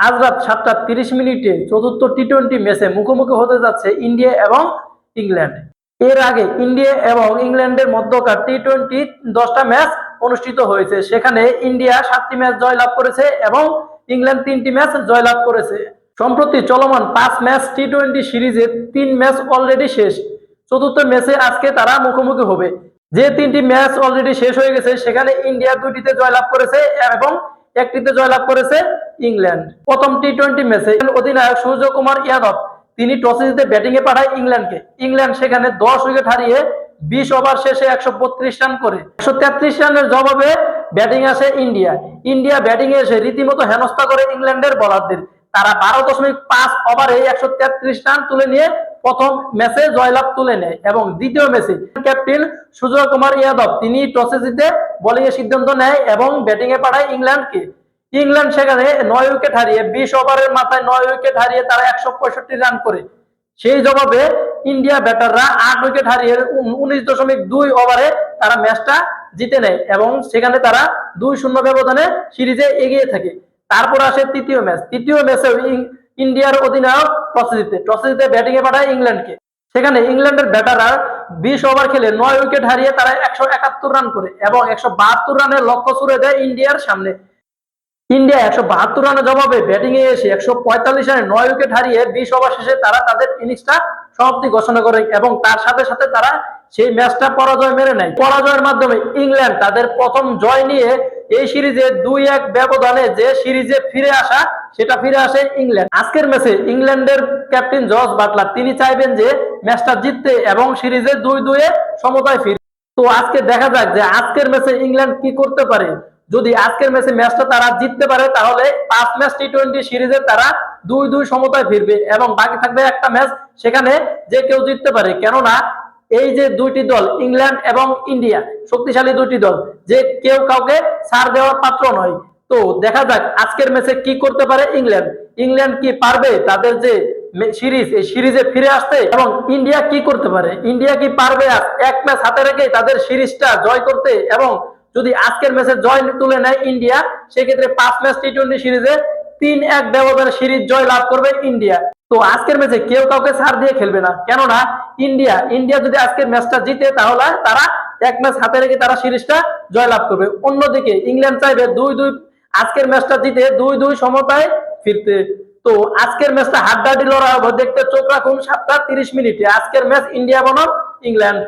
আজ রাত সাতটা তিরিশ মিনিটে চতুর্থ টি টোয়েন্টি ম্যাচে মুখোমুখি হতে যাচ্ছে ইন্ডিয়া এবং ইংল্যান্ড। এর আগে ইন্ডিয়া এবং ইংল্যান্ডের মধ্যকার টি টোয়েন্টি দশটা ম্যাচ অনুষ্ঠিত হয়েছে। সেখানে ইন্ডিয়া সাতটি ম্যাচ জয়লাভ করেছে এবং ইংল্যান্ড তিনটি ম্যাচ জয়লাভ করেছে। সম্প্রতি চলমান পাঁচ ম্যাচ টি টোয়েন্টি সিরিজে তিন ম্যাচ অলরেডি শেষ। চতুর্থ ম্যাচে আজকে তারা মুখোমুখি হবে। যে তিনটি ম্যাচ অলরেডি শেষ হয়ে গেছে, সেখানে ইন্ডিয়া দুটিতে জয়লাভ করেছে এবং একটিতে জয়লাভ করেছে ইংল্যান্ড। প্রথম টি টোয়েন্টি ম্যাচে অধিনায়ক সূর্য কুমার ইয়াদব, তিনি টসে জিতে ব্যাটিং এ পাঠায় ইংল্যান্ডকে। ইংল্যান্ড সেখানে দশ উইকেট হারিয়ে বিশ ওভার শেষে একশো বত্রিশ রান করে। একশো তেত্রিশ রানের জবাবে ব্যাটিং আসে ইন্ডিয়া। ইন্ডিয়া ব্যাটিং এসে রীতিমতো হেনস্থা করে ইংল্যান্ডের বলারদের তারা বারো দশমিক পাঁচ ওভারে একশো তেত্রিশ রান তুলে নিয়ে প্রথম ম্যাচে জয়লাভ তুলে নেয় এবং দ্বিতীয় ম্যাচে ক্যাপ্টেন সুজয় কুমার ইয়াদব, তিনি টসে জিতে বোলিং এর সিদ্ধান্ত নেয় এবং ব্যাটিং এ পাঠায় ইংল্যান্ডকে। ইংল্যান্ড সেখানে নয় উইকেট হারিয়ে, বিশ ওভারের মাথায় নয় উইকেট হারিয়ে তারা একশো পঁয়ষট্টি রান করে। সেই জবাবে ইন্ডিয়া ব্যাটাররা আট উইকেট হারিয়ে উনিশ দশমিক দুই ওভারে তারা ম্যাচটা জিতে নেয় এবং সেখানে তারা দুই শূন্য ব্যবধানে সিরিজে এগিয়ে থাকে। তারপর আসে তৃতীয় ম্যাচ। তৃতীয় ম্যাচে ইন্ডিয়ার অধিনায়ক টসে জিতে। টসে জিতে ব্যাটিং এ পাঠায় ইংল্যান্ডকে। সেখানে ইংল্যান্ডের ব্যাটাররা বিশ ওভার খেলে নয় উইকেট হারিয়ে তারা একশো একাত্তর রান করে এবং একশো বাহাত্তর রানের লক্ষ্য ছুড়ে দেয় ইন্ডিয়ার সামনে। ইন্ডিয়া একশো বাহাত্তর রানের জবাবে ব্যাটিং এ এসে একশো পঁয়তাল্লিশ রানে নয় উইকেট হারিয়ে বিশ ওভার শেষে তারা তাদের ইনিংসটা সমাপ্তি ঘোষণা করে এবং তার সাথে সাথে তারা সেই ম্যাচটা পরাজয় মেনে নেয়। পরাজয়ের মাধ্যমে ইংল্যান্ড তাদের প্রথম জয় নিয়ে এই সিরিজে দুই এক ব্যবধানে যে সিরিজে ফিরে আসা, সেটা ফিরে আসে ইংল্যান্ড। আজকের ম্যাচে ইংল্যান্ডের ক্যাপ্টেন জর্জ বাটলার, তিনি চাইবেন যে ম্যাচটা জিততে এবং সিরিজে দুই দুয়ে সমতায় ফিরে। তো আজকে দেখা যাক যে আজকের ম্যাচে ইংল্যান্ড কি করতে পারে। যদি আজকের ম্যাচে ম্যাচটা তারা জিততে পারে, তাহলে পাঁচ ম্যাচ টি টোয়েন্টি সিরিজে তারা দুই দুই সমতায় ফিরবে। এবং বাকি থাকবে একটা ম্যাচ সেখানে যে কেউ জিততে পারে। কেননা এই যে দুইটি দল, ইংল্যান্ড এবং ইন্ডিয়া, শক্তিশালী দুইটি দল, যে কেউ কাউকে ছাড় দেওয়ার পাত্র নয়। তো দেখা যাক আজকের ম্যাচে কি করতে পারে ইংল্যান্ড। ইংল্যান্ড কি পারবে তাদের যে সিরিজ, এই সিরিজে ফিরে আসতে? এবং ইন্ডিয়া কি করতে পারে? ইন্ডিয়া কি পারবে এক ম্যাচ হাতে রেখে তাদের সিরিজটা জয় করতে? এবং যদি আজকের ম্যাচে জয় তুলে নেয় ইন্ডিয়া, সেক্ষেত্রে পাঁচ ম্যাচ টি টোয়েন্টি সিরিজে তিন এক ব্যবধানে সিরিজ জয় লাভ করবে ইন্ডিয়া। তো আজকের ম্যাচে কেউ কাউকে ছাড় দিয়ে খেলবে না। কেননা ইন্ডিয়া ইন্ডিয়া যদি আজকের ম্যাচটা জিতে, তাহলে তারা এক ম্যাচ হাতে রেখে তারা সিরিজটা জয় লাভ করবে। অন্যদিকে ইংল্যান্ড চাইবে দুই দুই, আজকের ম্যাচটা জিতে দুই দুই সমতায় ফিরতে। তো আজকের ম্যাচটা হাড্ডাহাড্ডি লড়াই দেখতে চোখ রাখুন, সাতটা তিরিশ মিনিটে। আজকের ম্যাচ ইন্ডিয়া বনাম ইংল্যান্ড।